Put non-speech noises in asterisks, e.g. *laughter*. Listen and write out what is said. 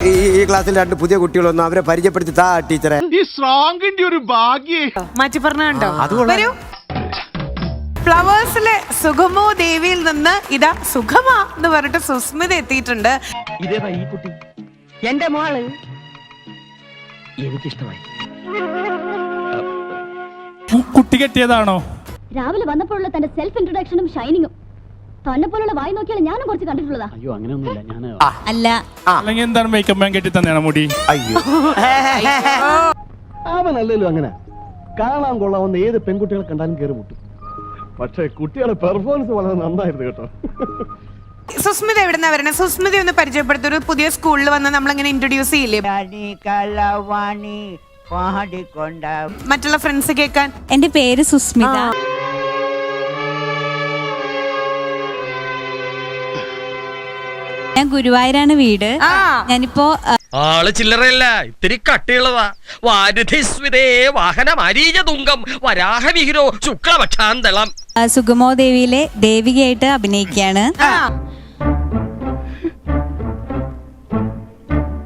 ഈ ഈ ക്ലാസ്സിൽ രണ്ട് പുതിയ കുട്ടികളൊന്നും അവരെ പരിചയപ്പെടുത്തി താ ടീച്ചറെ. ഈ സ്ട്രോങ്ങിന്റെ ഒരു ഭാഗ്യേ. മാറ്റി പറഞ്ഞുണ്ടോ? അത് കൊള്ളാം. വരൂ. ഫ്ലവേഴ്സിലെ സുഗമോ ദേവിയിൽ നിന്ന് ഇതാ സുഖമാ എന്ന് പറഞ്ഞിട്ട് സുസ്മിത എത്തിയിട്ടുണ്ട്. ഇതേതാ ഈ കുട്ടി? എന്റെ മോൾ. എനിക്കിഷ്ടമായി. കുട്ടി കെട്ടിയതാണോ? രാവിലെ വന്നപ്പോഴുള്ള തന്റെ സെൽഫ് ഇൻട്രൊഡക്ഷനും ഷൈനിങ്ങും തന്നെ പോലുള്ള വായി നോക്കിയാൽ ഞാനും കുറച്ച് കണ്ടിട്ടുള്ളതാ. അയ്യോ അങ്ങനെയൊന്നുമില്ല. ഞാൻ അല്ല. അല്ലെങ്കിൽ എന്താണ് മേക്കപ്പ് മാൻ കെട്ടി തന്നെയാണ് മുടി? അയ്യോ. *laughs* അവനല്ലല്ലോ അങ്ങനെ. കാണാൻ കൊള്ളാവുന്ന ഏത് പെൺകുട്ടികളെ കണ്ടാലും കയറി മുട്ടും. പക്ഷേ കുട്ടികളുടെ പെർഫോമൻസ് വളരെ നന്നായിരുന്നു കേട്ടോ. *laughs* സുസ്മിത എവിടുന്ന വരണേ? സുസ്മിത ഒന്ന് പരിചയപ്പെടുത്തൊരു പുതിയ സ്കൂളിൽ വന്ന് നമ്മളിങ്ങനെ ഇൻട്രൊഡ്യൂസ് ചെയ്യില്ലേ? മറ്റുള്ള ഫ്രണ്ട്സ് കേൾക്കാൻ. എന്റെ പേര് സുസ്മിത. ഞാൻ ഗുരുവായൂരാണ് വീട്. ഞാനിപ്പോ ആൾ ചില്ലറയല്ല ഇത്തിരി കട്ടിയുള്ളതാ. വാരുധിസ്വിതേ വാഹന മാരീജ തുങ്കം വരാഹവിഹിരോ ശുക്ലപക്ഷാന്തളം. സുഗമോ ദേവിയിലെ ദേവികയായിട്ട് അഭിനയിക്കുകയാണ്. ആ.